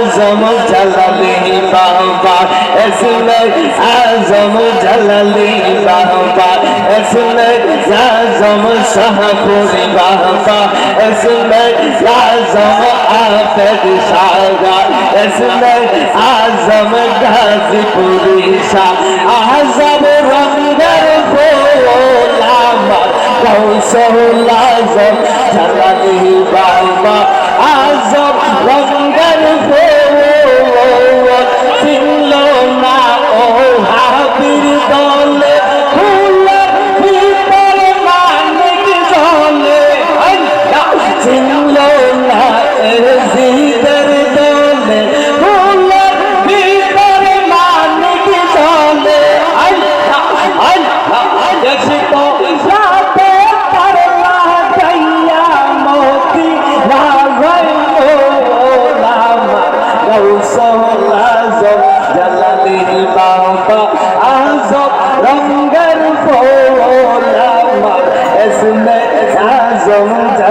আজম জলালি বাবা এসমে আজম জলালি বাবা এসমে আজম শাহপুরি বাবা এসমে আজম আফেদ সাগা এসমে আজম গাজীপুরি শাহ। আজম রঙ্গের ভোলা মা কৌশল আজম জলালি বাবা আজব রঙ্গের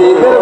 মসজিদের